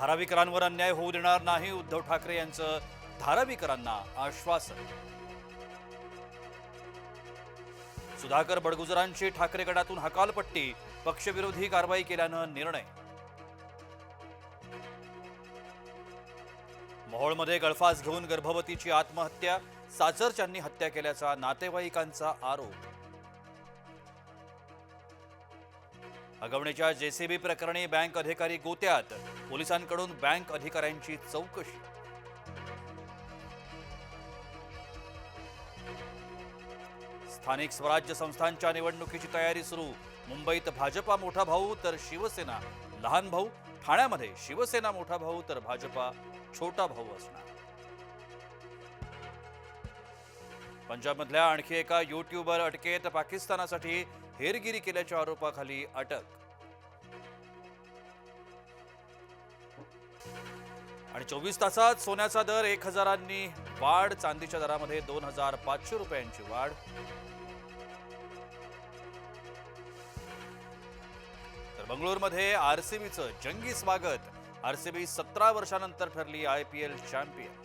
धारावीकरांवर अन्याय होऊ देणार नाही उद्धव ठाकरे यांचं धारावीकरांना आश्वासन. सुधाकर बडगुजरांची ठाकरे गटातून हकालपट्टी पक्षविरोधी कारवाई केल्यानं निर्णय. मोहोळमध्ये गळफास घेऊन गर्भवतीची आत्महत्या साचरच्यांनी हत्या केल्याचा नातेवाईकांचा आरोप. अगवणीच्या जेसीबी प्रकरणी बँक अधिकारी गोत्यात. पोलिसांकडून बँक अधिकाऱ्यांची चौकशी. स्थानिक स्वराज्य संस्थांच्या निवडणुकीची तयारी सुरू. मुंबईत भाजपा मोठा भाऊ तर शिवसेना. लहान भाऊ ठाण्यामध्ये शिवसेना मोठा भाऊ तर भाजपा छोटा भाऊ असणार. पंजाबमधल्या आणखी एका युट्यूबर अटकेत पाकिस्तानासाठी हेरगिरी केल्याच्या आरोपाखाली अटक. आणि चोवीस तासात सोन्याचा दर एक हजारांनी वाढ चांदीच्या दरामध्ये दोन हजार पाचशे रुपयांची वाढ. तर बंगळुरूमध्ये आरसीबीचं जंगी स्वागत. आरसीबी सतरा वर्षानंतर ठरली आय पी एल चॅम्पियन.